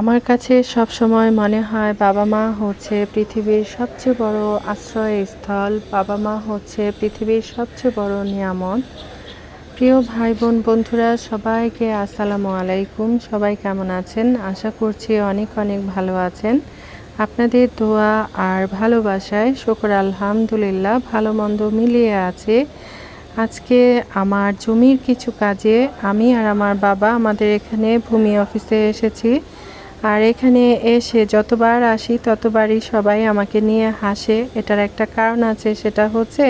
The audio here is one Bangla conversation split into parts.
আমার কাছে সব সময় মনে হয় বাবা মা হচ্ছে পৃথিবীর সবচেয়ে বড় আশ্রয়স্থল। বাবা মা হচ্ছে পৃথিবীর সবচেয়ে বড় নিয়ামত। প্রিয় ভাই বোন বন্ধুরা, সবাইকে আসসালামু আলাইকুম। সবাই কেমন আছেন? আশা করছি অনেক অনেক ভালো আছেন। আপনাদের দোয়া আর ভালোবাসায় শুকর আলহামদুলিল্লাহ, ভালো মন্দ মিলিয়ে আছে। আজকে আমার জমির কিছু কাজে আমি আর আমার বাবা আমাদের এখানে ভূমি অফিসে এসেছি। আর এখানে এসে যতবার আসি, ততবারই সবাই আমাকে নিয়ে হাসে। এটার একটা কারণ আছে, সেটা হচ্ছে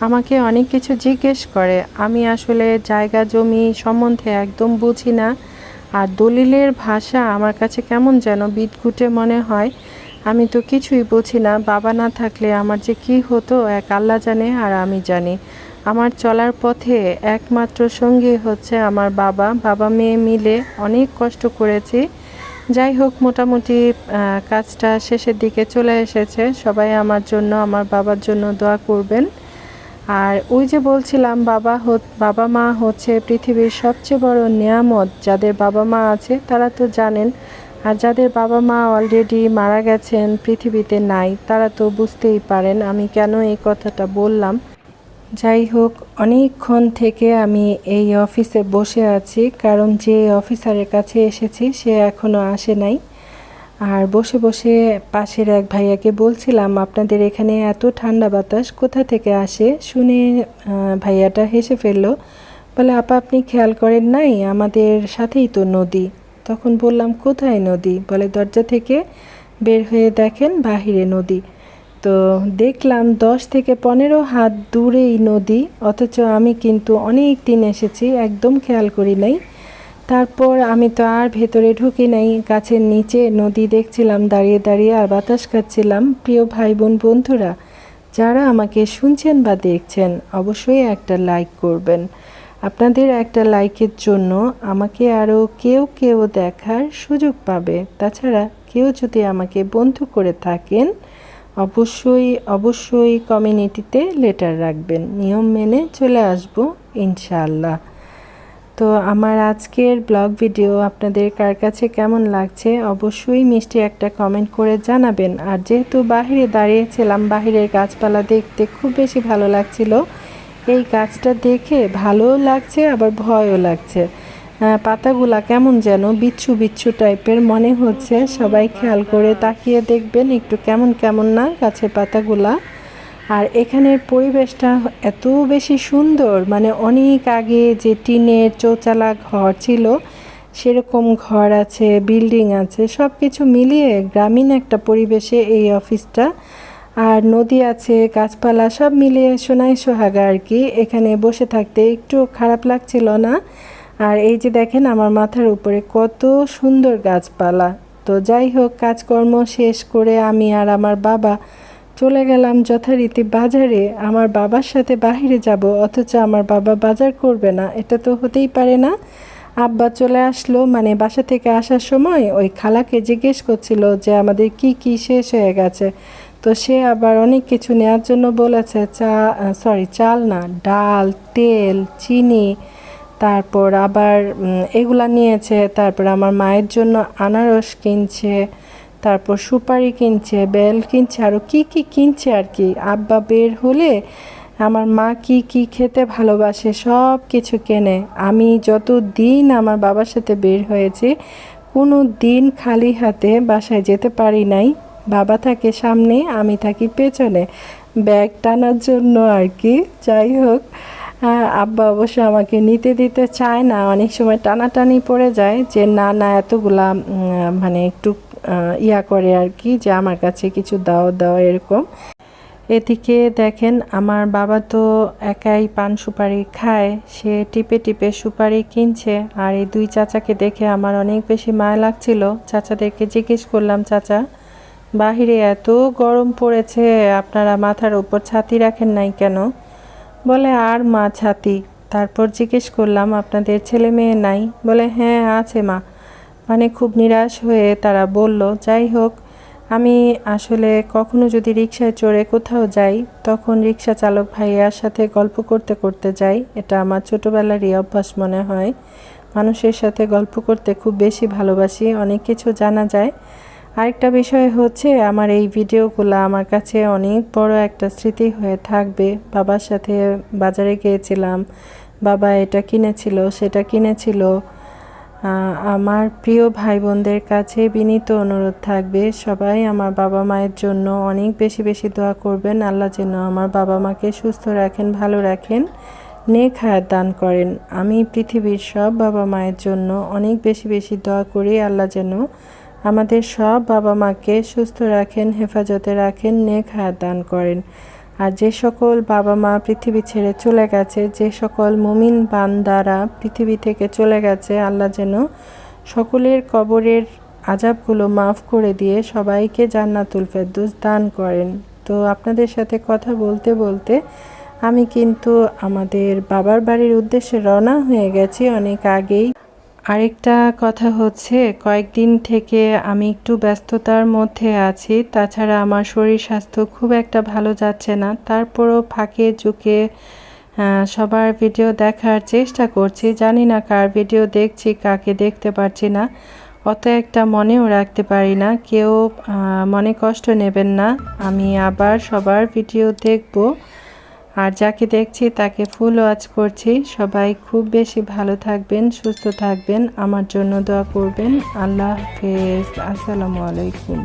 আমাকে অনেক কিছু জিজ্ঞেস করে। আমি আসলে জায়গা, জমি সম্বন্ধে একদম বুঝি না। আর দলিলের ভাষা আমার কাছে কেমন যেন বিদঘুটে মনে হয়। আমি তো কিছুই বুঝি না। বাবা না থাকলে আমার যে কি হতো, এক আল্লাহ জানে আর আমি জানি। আমার চলার পথে একমাত্র সঙ্গী হচ্ছে আমার বাবা। বাবা মেয়ে মিলে অনেক কষ্ট করেছি। যাই হোক, মোটামুটি কাজটা শেষের দিকে চলে এসেছে। সবাই আমার জন্য, আমার বাবার জন্য দোয়া করবেন। আর ওই যে বলছিলাম, বাবা বাবা মা হচ্ছে পৃথিবীর সবচেয়ে বড় নিয়ামত। যাদের বাবা মা আছে, তারা তো জানেন। আর যাদের বাবা মা অলরেডি মারা গেছেন, পৃথিবীতে নাই, তারা তো বুঝতেই পারেন। আমি কেন এই কথাটা বললাম? যাই হোক, অনেকক্ষণ থেকে আমি এই অফিসে বসে আছি, কারণ যে অফিসারের কাছে এসেছি সে এখনও আসে নাই। আর বসে বসে পাশের এক ভাইয়াকে বলছিলাম, আপনাদের এখানে এত ঠান্ডা বাতাস, কোথা থেকে আসে? শুনে ভাইয়াটা হেসে ফেলল, বলে, আপা, আপনি খেয়াল করেন নাই, আমাদের সাথেই তো নদী। তখন বললাম, কোথায় নদী? বলে, দরজা থেকে বের হয়ে দেখেন বাহিরে নদী। তো দেখলাম দশ থেকে পনেরো হাত দূরেই নদী, অথচ আমি কিন্তু অনেক দিন এসেছি, একদম খেয়াল করি নাই। তারপর আমি তো আর ভেতরে ঢুকি নাই, গাছের নিচে নদী দেখছিলাম, দাঁড়িয়ে দাঁড়িয়ে আর বাতাস খাচ্ছিলাম। প্রিয় ভাই বোন বন্ধুরা, যারা আমাকে শুনছেন বা দেখছেন, অবশ্যই একটা লাইক করবেন। আপনাদের একটা লাইকের জন্য আমাকে আরও কেউ কেউ দেখার সুযোগ পাবে। তাছাড়া কেউ যদি আমাকে বন্ধু করে থাকেন অবশ্যই অবশ্যই কমিউনিটিতে লেটার রাখবেন। নিয়ম মেনে চলে আসব, ইনশাআল্লাহ। তো আমার আজকের ব্লগ ভিডিও আপনাদের কার কাছে কেমন লাগছে অবশ্যই মিষ্টি একটা কমেন্ট করে জানাবেন। আর যেহেতু বাহিরে দাঁড়িয়েছিলাম, বাহিরের গাছপালা দেখতে খুব বেশি ভালো লাগছিল, এই গাছটা দেখে ভালোও লাগছে, আবার ভয়ও লাগছে। পাতাগুলা কেমন যেন বিচ্ছু বিচ্ছু টাইপের মনে হচ্ছে। সবাই খেয়াল করে তাকিয়ে দেখবেন একটু কেমন কেমন না গাছের পাতাগুলা। আর এখানের পরিবেশটা এত বেশি সুন্দর মানে অনেক আগে যে টিনের চৌচালা ঘর ছিল, সেরকম ঘর আছে, বিল্ডিং আছে সব কিছু মিলিয়ে গ্রামীণ একটা পরিবেশে এই অফিসটা। আর নদী আছে, গাছপালা সব মিলিয়ে সোনাই সোহাগা আর কি। এখানে বসে থাকতে একটু খারাপ লাগছিল না। আর এই যে দেখেন আমার মাথার উপরে কত সুন্দর গাছপালা। তো যাই হোক, কাজকর্ম শেষ করে আমি আর আমার বাবা চলে গেলাম যথারীতি বাজারে। আমার বাবার সাথে বাহিরে যাব, অথচ আমার বাবা বাজার করবে না। এটা তো হতেই পারে না। আব্বা চলে আসলো মানে বাসা থেকে আসার সময় ওই খালাকে জিজ্ঞেস করছিল যে আমাদের কি কি শেষ হয়ে গেছে। তো সে আবার অনেক কিছু নেওয়ার জন্য বলেছে, চা সরি চাল না ডাল, তেল, চিনি তারপর আবার এগুলা নিয়েছে, তারপর আমার মায়ের জন্য আনারস কিনছে, তারপর সুপারি কিনছে, বেল কিনছে আরও কি কি কিনছে আর কি। আব্বা বের হলে আমার মা কি কি খেতে ভালোবাসে সব কিছু কেনে। আমি যত দিন আমার বাবার সাথে বের হয়েছি, কোনো দিন খালি হাতে বাসায় যেতে পারি নাই। বাবা থাকে সামনে, আমি থাকি পেছনে। ব্যাগ টানার জন্য আর কি। যাই হোক আব্বা অবশ্য আমাকে নিতে দিতে চায় না। অনেক সময় টানাটানি পড়ে যায় যে, না না, এতগুলা মানে একটু ইয়া করে আর কি, যে আমার কাছে কিছু দাও দাও, এরকম। এদিকে দেখেন, আমার বাবা তো একাই পান সুপারি খায়, সে টিপে টিপে সুপারি কিনছে। আর এই দুই চাচাকে দেখে আমার অনেক বেশি মায়া লাগছিল। চাচাদেরকে জিজ্ঞেস করলাম, চাচা, বাহিরে এত গরম পড়েছে, আপনারা মাথার উপর ছাতি রাখেন নাই কেন? বলে, আর মা ছাতি? তারপর জিজ্ঞেস করলাম, আপনাদের ছেলে মেয়ে নাই? বলে হ্যাঁ আছে মা। মানে খুব নিরাশ হয়ে তারা বলল, যাই হোক, আমি আসলে কখনো যদি রিক্সায় চড়ে কোথাও যাই, তখন রিক্সা চালক ভাইয়ার সাথে গল্প করতে করতে যাই। এটা আমার ছোটোবেলারই অভ্যাস মনে হয়। মানুষের সাথে গল্প করতে খুব বেশি ভালোবাসি। অনেক কিছু জানা যায়। আরেকটা বিষয় হচ্ছে, আমার এই ভিডিওগুলো আমার কাছে অনেক বড় একটা স্মৃতি হয়ে থাকবে। বাবার সাথে বাজারে গিয়েছিলাম, বাবা এটা কিনেছিল, সেটা কিনেছিল। আমার প্রিয় ভাই বোনদের কাছে বিনীত অনুরোধ থাকবে, সবাই আমার বাবা মায়ের জন্য অনেক বেশি বেশি দোয়া করবেন। আল্লাহ যেন আমার বাবা মাকে সুস্থ রাখেন, ভালো রাখেন, নেক হায়াত দান করেন। আমি পৃথিবীর সব বাবা মায়ের জন্য অনেক বেশি বেশি দোয়া করি। আল্লাহ যেন আমাদের সব বাবা মাকে সুস্থ রাখেন, হেফাজতে রাখেন, নেক হায়াত দান করেন। আর যে সকল বাবা মা পৃথিবী ছেড়ে চলে গেছে, যে সকল মুমিন বান্দারা পৃথিবী থেকে চলে গেছে, আল্লাহ যেন সকলের কবরের আজাবগুলো মাফ করে দিয়ে সবাইকে জান্নাতুল ফেরদৌস দান করেন। তো আপনাদের সাথে কথা বলতে বলতে আমি কিন্তু আমাদের বাবার বাড়ির উদ্দেশ্যে রওনা হয়ে গেছি। অনেক আগেই আরেকটা কথা হচ্ছে, কয়েকদিন থেকে আমি একটু ব্যস্ততার মধ্যে আছি, তাছাড়া আমার শরীর স্বাস্থ্য খুব একটা ভালো যাচ্ছে না। তারপরও ফাঁকে ঝুঁকে সবার ভিডিও দেখার চেষ্টা করছি। জানি না কার ভিডিও দেখছি, কাকে দেখতে পারছি না। অত একটা মনেও রাখতে পারি না। কেউ মনে কষ্ট নেবেন না। আমি আবার সবার ভিডিও দেখব। আর যাকে দেখছি তাকে ফুল ওয়াচ করছি। সবাই খুব বেশি ভালো থাকবেন, সুস্থ থাকবেন। আমার জন্য দোয়া করবেন। আল্লাহ হাফেজ। আসসালামু আলাইকুম।